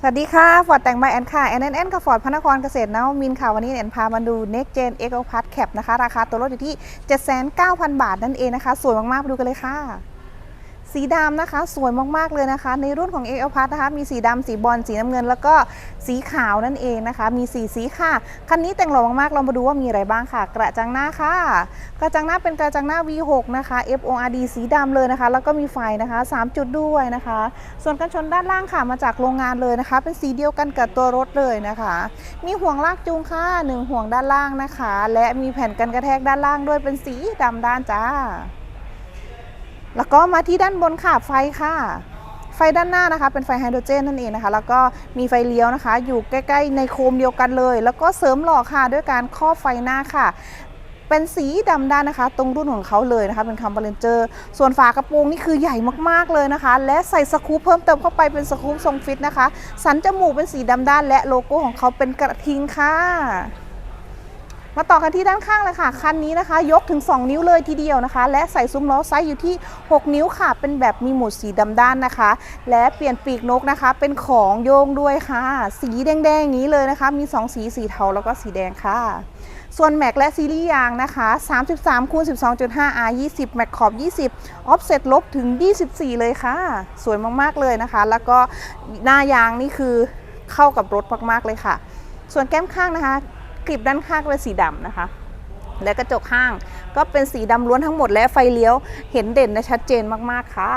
สวัสดีค่ะฟอร์ดแต่งใบแอนค่ะแอนแอนแอนกับฟอร์ดพระนครเกษตรนะมินค่ะ วันนี้แอนพามาดู Next Gen X o p a s Cap นะคะ ราคาตัวรถอยู่ที่ 79,000 บาทนั่นเองนะคะ สวยมากๆไปดูกันเลยค่ะ สีดำนะคะ สวยมากๆเลยนะคะ ในรุ่นของ X o p a s นะคะมีสีดำสีบอลสีน้ำเงิน แล้วก็สีขาวนั่นเองนะคะ มีสีสีค่ะ คันนี้แต่งหล่อมากๆเรามาดูว่ามีอะไรบ้างค่ะ กระจังหน้าค่ะ กระจังหน้าเป็นกระจังหน้า V6 นะคะ FORD สีดำเลยนะคะ แล้วก็มีไฟนะคะ 3 จุดด้วยนะคะ ส่วนกันชนด้านล่างค่ะมาจากโรงงานเลยนะคะ เป็นสีเดียวกันกับตัวรถเลยนะคะ มีห่วงลากจูงค่ะหนึ่งห่วงด้านล่างนะคะ และมีแผ่นกันกระแทกด้านล่างด้วยเป็นสีดำด้านจ้า แล้วก็มาที่ด้านบนค่ะไฟค่ะ ไฟด้านหน้านะคะเป็นไฟไฮโดรเจนนั่นเองนะคะ แล้วก็มีไฟเลี้ยวนะคะ อยู่ใกล้ ๆ ในโคมเดียวกันเลย แล้วก็เสริมหล่อค่ะด้วยการครอบไฟหน้าค่ะเป็นสีดำด้านนะคะ ตรงรุ่นของเขาเลยนะคะ เป็นคัมเบอร์เลนเจอร์ ส่วนฝากระโปรงนี่คือใหญ่มากๆเลยนะคะ และใส่สกู๊ปเพิ่มเติมเข้าไปเป็นสกู๊ปทรงฟิตนะคะ สันจมูกเป็นสีดำด้าน และโลโก้ของเขาเป็นกระทิงค่ะ มาต่อกันที่ด้านข้างเลยค่ะ คันนี้นะคะ ยกถึง 2 นิ้วเลยทีเดียวนะคะ และใส่ซุ้มล้อไซส์อยู่ที่ 6 นิ้วค่ะ เป็นแบบมีหมุดสีดำด้านนะคะ และเปลี่ยนปีกนกนะคะ เป็นของโยงด้วยค่ะ สีแดงๆนี้เลยนะคะ มี 2 สีสีเทาแล้วก็สีแดงค่ะส่วนแม็กและซีรีส์ยางนะคะ 33คูณ12.5 R 20แม็กขอบ 20ออฟเซ็ตลบถึง 24 เลยค่ะ สวยมาก ๆ เลยนะคะ แล้วก็หน้ายางนี่คือเข้ากับรถมาก ๆ เลยค่ะ ส่วนแก้มข้างนะคะ กริบด้านข้างเป็นสีดำนะคะ และกระจกข้างก็เป็นสีดำล้วนทั้งหมดและไฟเลี้ยวเห็นเด่นและชัดเจนมากๆค่ะ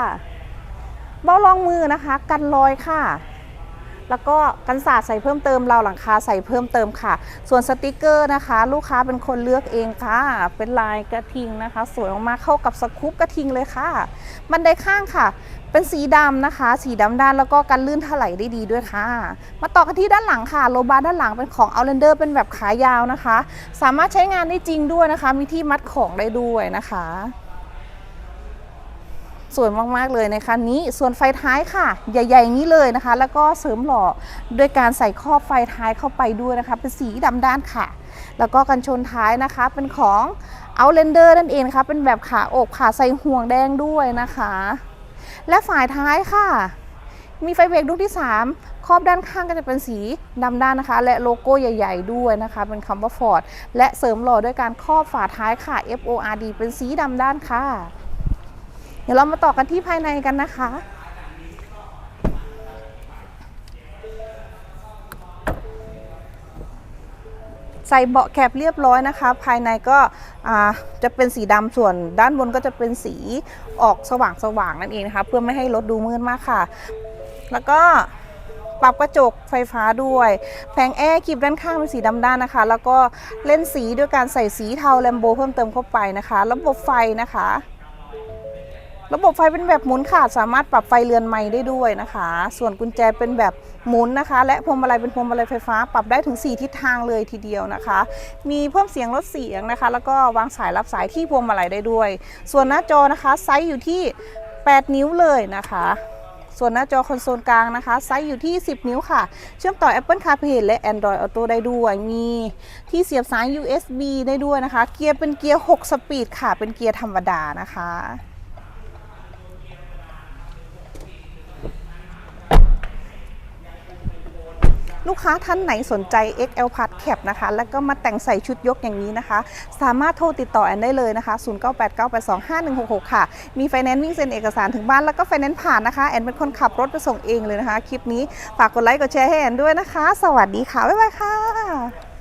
เบ้ารองมือนะคะ กันรอยค่ะ แล้วก็กันสาดใส่เพิ่มเติมเราหลังคาใส่เพิ่มเติมค่ะ ส่วนสติกเกอร์นะคะ ลูกค้าเป็นคนเลือกเองค่ะ เป็นลายกระทิงนะคะ สวยมากๆเข้ากับสกู๊ปกระทิงเลยค่ะ บันไดข้างค่ะ เป็นสีดำนะคะ สีดำด้านแล้วก็กันลื่นถลายได้ดีด้วยค่ะ มาต่อกันที่ด้านหลังค่ะ โลบาร์ด้านหลังเป็นของ Outlander เป็นแบบขายาวนะคะ สามารถใช้งานได้จริงด้วยนะคะ มีที่มัดของได้ด้วยนะคะ สวยมากๆเลยในคันนี้ ส่วนไฟท้ายค่ะ ใหญ่ ๆ อย่างนี้เลยนะคะ แล้วก็เสริมหล่อด้วยการใส่ครอบไฟท้ายเข้าไปด้วยนะคะ เป็นสีดำด้านค่ะ แล้วก็กันชนท้ายนะคะ เป็นของ Outlander นั่นเองนะคะเป็นแบบขาอกขาใส่ห่วงแดงด้วยนะคะ และฝ่ายท้ายค่ะ มีไฟเบรกดวงที่ 3 ครอบด้านข้างก็จะเป็นสีดำด้านนะคะ และโลโก้ใหญ่ ๆ ด้วยนะคะ เป็นคำว่า Ford และเสริมหล่อด้วยการครอบฝาท้ายค่ะ FORD เป็นสีดำด้านค่ะ เดี๋ยวเรามาต่อกันที่ภายในกันนะคะ ใส่เบาะแคบเรียบร้อยนะคะ ภายในก็จะเป็นสีดำส่วนด้านบนก็จะเป็นสีออกสว่างๆนั่นเองนะคะ เพื่อไม่ให้รถดูมืดมากค่ะ แล้วก็ปรับกระจกไฟฟ้าด้วย แผงแอร์คลิปด้านข้างเป็นสีดำด้านนะคะ แล้วก็เล่นสีด้วยการใส่สีเทาแลมโบเพิ่มเติมเข้าไปนะคะ ระบบไฟนะคะ ระบบไฟเป็นแบบหมุนค่ะสามารถปรับไฟเรือนไม้ได้ด้วยนะคะ ส่วนกุญแจเป็นแบบหมุนนะคะ และพวงมาลัยเป็นพวงมาลัยไฟฟ้า ปรับได้ถึง 4 ทิศทางเลยทีเดียวนะคะ มีเพิ่มเสียงลดเสียงนะคะ แล้วก็วางสายรับสายที่พวงมาลัยได้ด้วย ส่วนหน้าจอนะคะไซส์อยู่ที่ 8 นิ้วเลยนะคะส่วนหน้าจอคอนโซลกลางนะคะ ไซส์อยู่ที่ 10 นิ้วค่ะ เชื่อมต่อ Apple CarPlay และ Android Auto ได้ด้วย มีที่เสียบสาย USB ได้ด้วยนะคะ เกียร์เป็นเกียร์ 6 สปีดค่ะ เป็นเกียร์ธรรมดานะคะ ลูกค้าท่านไหนสนใจ XL Plus Cap นะคะ แล้วก็มาแต่งใส่ชุดยกอย่างนี้นะคะ สามารถโทรติดต่อแอนได้เลยนะคะ 0989825166 ค่ะ มีไฟแนนซ์วิ่งเซ็นเอกสารถึงบ้านแล้วก็ไฟแนนซ์ผ่านนะคะ แอนเป็นคนขับรถไปส่งเองเลยนะคะ คลิปนี้ฝากกดไลค์กดแชร์ให้แอนด้วยนะคะ สวัสดีค่ะ บ๊ายบายค่ะ